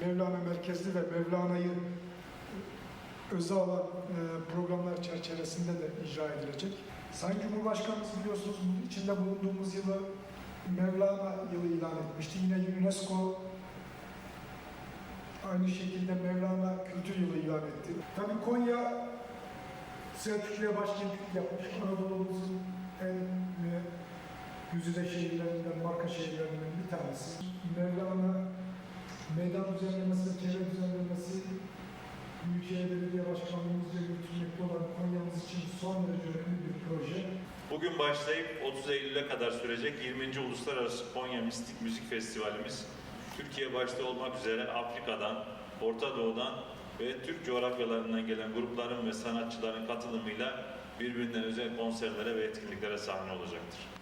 Mevlana merkezli ve Mevlana'yı özel alan e, programlar çerçevesinde de icra edilecek. Sayın Cumhurbaşkanımız biliyorsunuz içinde bulunduğumuz yılı Mevlana yılı ilan etmişti. Yine UNESCO aynı şekilde Mevlana Kültür Yılı ilan etti. Tabii Konya Selçuklu'ya başkentlik yapmış. Anadolu'muzun en e, güzide şehirlerinden, marka şehirlerinden bir tanesi. Mevlana meydan düzenlemesi ve çevre düzenlemesi Büyükşehir Belediye Başkanlığımızca yürütülmekte olan Konya'mız için son derece önemli bir proje. Bugün başlayıp 30 Eylül'e kadar sürecek 20. Uluslararası Konya Mistik Müzik Festivalimiz Türkiye başta olmak üzere Afrika'dan, Orta Doğu'dan ve Türk coğrafyalarından gelen grupların ve sanatçıların katılımıyla birbirinden özel konserlere ve etkinliklere sahne olacaktır.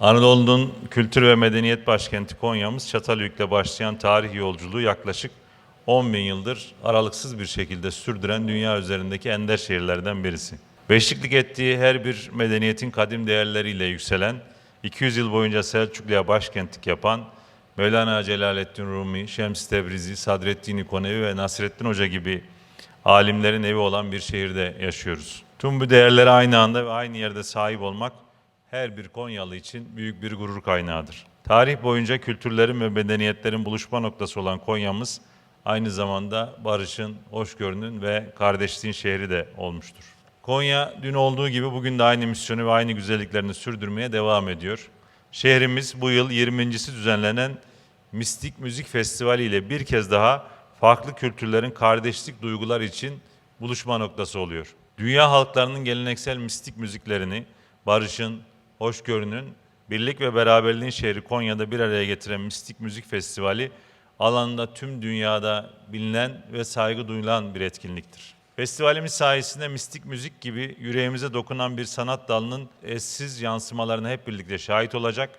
Anadolu'nun kültür ve medeniyet başkenti Konya'mız Çatalhöyük'le başlayan tarih yolculuğu yaklaşık 10 bin yıldır aralıksız bir şekilde sürdüren dünya üzerindeki ender şehirlerden birisi. Beşiklik ettiği her bir medeniyetin kadim değerleriyle yükselen, 200 yıl boyunca Selçuklu'ya başkentlik yapan, Mevlana Celaleddin Rumi, Şems Tebrizi, Sadreddin İkonevi ve Nasreddin Hoca gibi alimlerin evi olan bir şehirde yaşıyoruz. Tüm bu değerlere aynı anda ve aynı yerde sahip olmak her bir Konyalı için büyük bir gurur kaynağıdır. Tarih boyunca kültürlerin ve medeniyetlerin buluşma noktası olan Konya'mız aynı zamanda barışın, hoşgörünün ve kardeşliğin şehri de olmuştur. Konya dün olduğu gibi bugün de aynı misyonu ve aynı güzelliklerini sürdürmeye devam ediyor. Şehrimiz bu yıl 20.si düzenlenen Mistik Müzik Festivali ile bir kez daha farklı kültürlerin kardeşlik duygular için buluşma noktası oluyor. Dünya halklarının geleneksel mistik müziklerini, barışın, hoşgörünün, birlik ve beraberliğin şehri Konya'da bir araya getiren Mistik Müzik Festivali alanında tüm dünyada bilinen ve saygı duyulan bir etkinliktir. Festivalimiz sayesinde mistik müzik gibi yüreğimize dokunan bir sanat dalının eşsiz yansımalarına hep birlikte şahit olacak,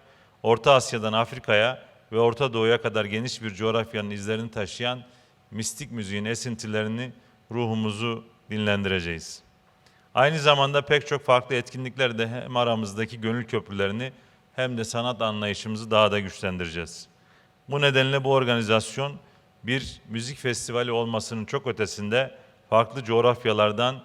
Orta Asya'dan Afrika'ya ve Orta Doğu'ya kadar geniş bir coğrafyanın izlerini taşıyan mistik müziğin esintilerini ruhumuzu dinlendireceğiz. Aynı zamanda pek çok farklı etkinlikler de hem aramızdaki gönül köprülerini hem de sanat anlayışımızı daha da güçlendireceğiz. Bu nedenle bu organizasyon bir müzik festivali olmasının çok ötesinde farklı coğrafyalardan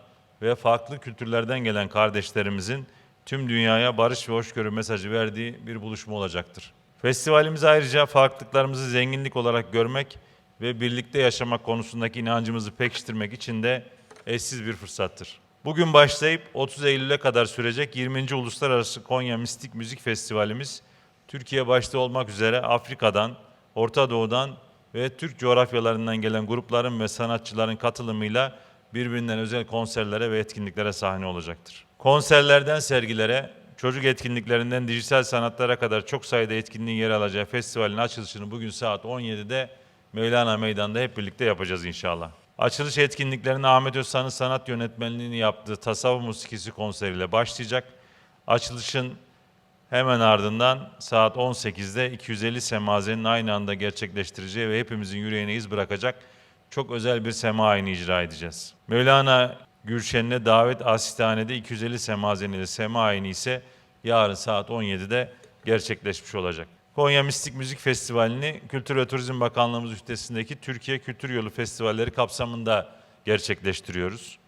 ve farklı kültürlerden gelen kardeşlerimizin tüm dünyaya barış ve hoşgörü mesajı verdiği bir buluşma olacaktır. Festivalimiz ayrıca farklılıklarımızı zenginlik olarak görmek ve birlikte yaşamak konusundaki inancımızı pekiştirmek için de eşsiz bir fırsattır. Bugün başlayıp 30 Eylül'e kadar sürecek 20. Uluslararası Konya Mistik Müzik Festivalimiz Türkiye başta olmak üzere Afrika'dan, Orta Doğu'dan ve Türk coğrafyalarından gelen grupların ve sanatçıların katılımıyla birbirinden özel konserlere ve etkinliklere sahne olacaktır. Konserlerden sergilere, çocuk etkinliklerinden dijital sanatlara kadar çok sayıda etkinliğin yer alacağı festivalin açılışını bugün saat 17'de Mevlana Meydan'da hep birlikte yapacağız inşallah. Açılış etkinliklerine Ahmet Özsan'ın sanat yönetmenliğini yaptığı Tasavvuf Musikisi konseriyle başlayacak. Açılışın Hemen ardından saat 18'de 250 semazenin aynı anda gerçekleştireceği ve hepimizin yüreğine iz bırakacak çok özel bir sema ayini icra edeceğiz. Mevlana Gülşen'ine davet asistanede 250 semazen ile sema ayini ise yarın saat 17'de gerçekleşmiş olacak. Konya Mistik Müzik Festivali'ni Kültür ve Turizm Bakanlığımız üstesindeki Türkiye Kültür Yolu Festivalleri kapsamında gerçekleştiriyoruz.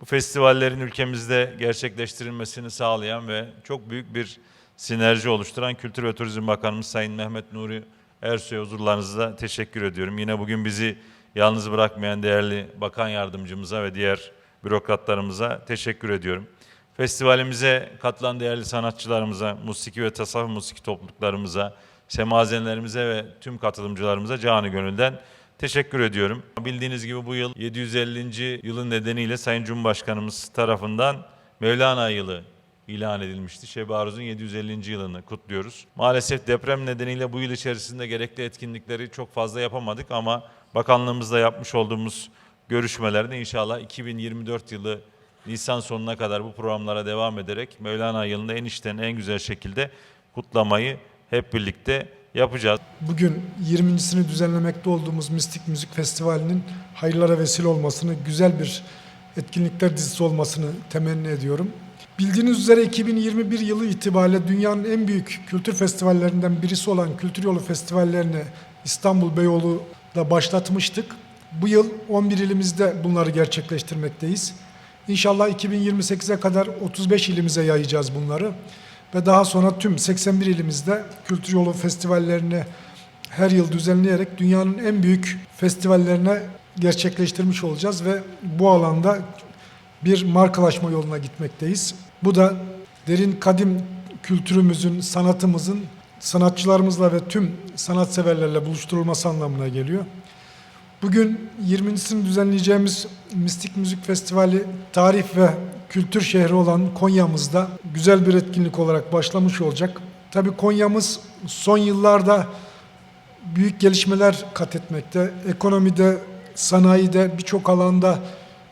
Bu festivallerin ülkemizde gerçekleştirilmesini sağlayan ve çok büyük bir sinerji oluşturan Kültür ve Turizm Bakanımız Sayın Mehmet Nuri Ersoy'a huzurlarınızda teşekkür ediyorum. Yine bugün bizi yalnız bırakmayan değerli bakan yardımcımıza ve diğer bürokratlarımıza teşekkür ediyorum. Festivalimize katılan değerli sanatçılarımıza, musiki ve tasavvuf musiki topluluklarımıza, semazenlerimize ve tüm katılımcılarımıza canı gönülden teşekkür ediyorum. Bildiğiniz gibi bu yıl 750. yılın nedeniyle Sayın Cumhurbaşkanımız tarafından Mevlana yılı ilan edilmişti. Şebi Aruz'un 750. yılını kutluyoruz. Maalesef deprem nedeniyle bu yıl içerisinde gerekli etkinlikleri çok fazla yapamadık ama bakanlığımızla yapmış olduğumuz görüşmelerde inşallah 2024 yılı Nisan sonuna kadar bu programlara devam ederek Mevlana yılında en içten en güzel şekilde kutlamayı hep birlikte yapacağız. Bugün 20.sini düzenlemekte olduğumuz Mistik Müzik Festivali'nin hayırlara vesile olmasını, güzel bir etkinlikler dizisi olmasını temenni ediyorum. Bildiğiniz üzere 2021 yılı itibariyle dünyanın en büyük kültür festivallerinden birisi olan Kültür Yolu Festivallerine İstanbul Beyoğlu da başlatmıştık. Bu yıl 11 ilimizde bunları gerçekleştirmekteyiz. İnşallah 2028'e kadar 35 ilimize yayacağız bunları. Ve daha sonra tüm 81 ilimizde Kültür Yolu Festivallerini her yıl düzenleyerek dünyanın en büyük festivallerine gerçekleştirmiş olacağız ve bu alanda bir markalaşma yoluna gitmekteyiz. Bu da derin kadim kültürümüzün, sanatımızın sanatçılarımızla ve tüm sanatseverlerle buluşturulması anlamına geliyor. Bugün 20.sini düzenleyeceğimiz Mistik Müzik Festivali tarih ve kültür şehri olan Konya'mızda güzel bir etkinlik olarak başlamış olacak. Tabii Konya'mız son yıllarda büyük gelişmeler kat etmekte. Ekonomide, sanayide birçok alanda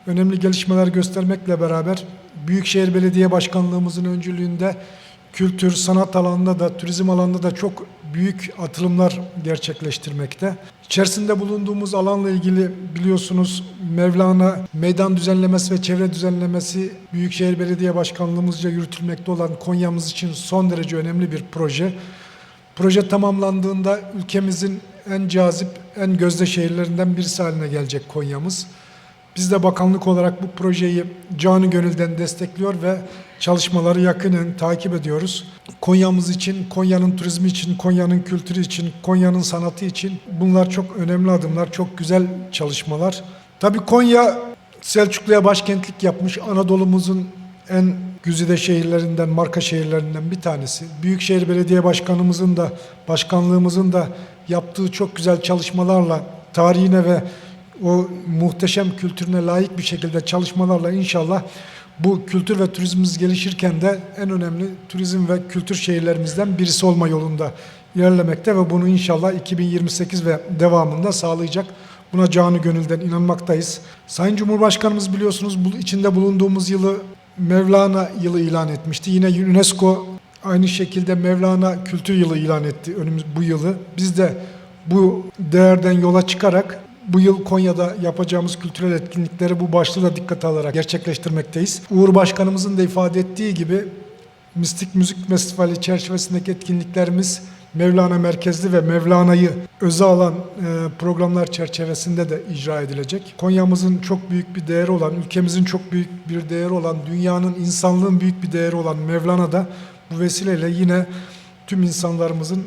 önemli gelişmeler göstermekle beraber Büyükşehir Belediye Başkanlığımızın öncülüğünde kültür, sanat alanında da, turizm alanında da çok büyük atılımlar gerçekleştirmekte. İçerisinde bulunduğumuz alanla ilgili biliyorsunuz Mevlana meydan düzenlemesi ve çevre düzenlemesi Büyükşehir Belediye Başkanlığımızca yürütülmekte olan Konya'mız için son derece önemli bir proje. Proje tamamlandığında ülkemizin en cazip, en gözde şehirlerinden birisi haline gelecek Konya'mız. Biz de bakanlık olarak bu projeyi canı gönülden destekliyor ve çalışmaları yakinen takip ediyoruz. Konya'mız için, Konya'nın turizmi için, Konya'nın kültürü için, Konya'nın sanatı için bunlar çok önemli adımlar, çok güzel çalışmalar. Tabii Konya Selçuklu'ya başkentlik yapmış Anadolu'muzun en güzide şehirlerinden, marka şehirlerinden bir tanesi. Büyükşehir Belediye Başkanımızın da, başkanlığımızın da yaptığı çok güzel çalışmalarla tarihine ve o muhteşem kültürüne layık bir şekilde çalışmalarla inşallah bu kültür ve turizmimiz gelişirken de en önemli turizm ve kültür şehirlerimizden birisi olma yolunda ilerlemekte ve bunu inşallah 2028 ve devamında sağlayacak. Buna canı gönülden inanmaktayız. Sayın Cumhurbaşkanımız biliyorsunuz bu içinde bulunduğumuz yılı Mevlana yılı ilan etmişti. Yine UNESCO aynı şekilde Mevlana Kültür Yılı ilan etti önümüz bu yılı. Biz de bu değerden yola çıkarak bu yıl Konya'da yapacağımız kültürel etkinlikleri bu başlığı da dikkate alarak gerçekleştirmekteyiz. Uğur Başkanımızın da ifade ettiği gibi Mistik Müzik Festivali çerçevesindeki etkinliklerimiz Mevlana merkezli ve Mevlana'yı öze alan e, programlar çerçevesinde de icra edilecek. Konya'mızın çok büyük bir değeri olan, ülkemizin çok büyük bir değeri olan, dünyanın, insanlığın büyük bir değeri olan Mevlana da bu vesileyle yine tüm insanlarımızın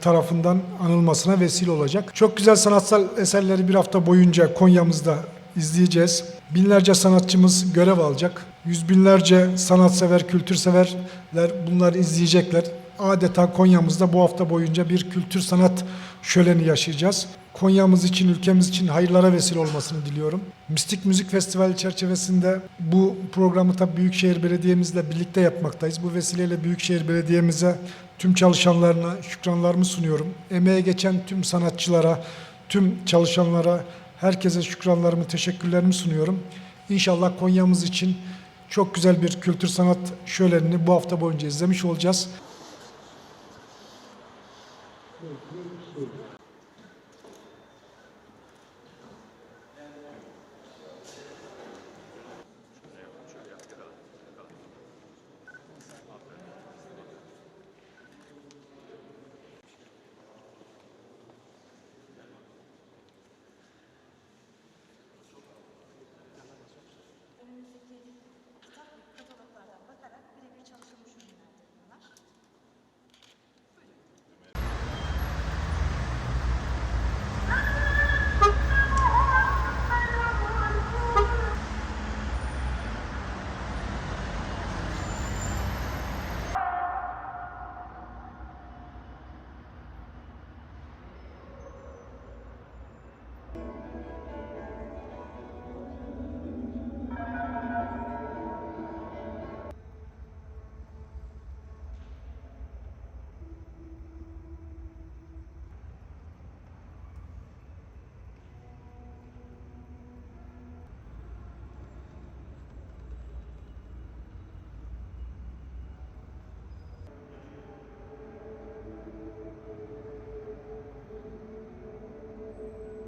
tarafından anılmasına vesile olacak. Çok güzel sanatsal eserleri bir hafta boyunca Konya'mızda izleyeceğiz. Binlerce sanatçımız görev alacak. Yüz binlerce sanatsever, kültürseverler bunları izleyecekler. Adeta Konya'mızda bu hafta boyunca bir kültür sanat şöleni yaşayacağız. Konya'mız için, ülkemiz için hayırlara vesile olmasını diliyorum. Mistik Müzik Festivali çerçevesinde bu programı tabii Büyükşehir Belediye'mizle birlikte yapmaktayız. Bu vesileyle Büyükşehir Belediye'mize tüm çalışanlarına şükranlarımı sunuyorum. Emeğe geçen tüm sanatçılara, tüm çalışanlara, herkese şükranlarımı, teşekkürlerimi sunuyorum. İnşallah Konya'mız için çok güzel bir kültür sanat şölenini bu hafta boyunca izlemiş olacağız.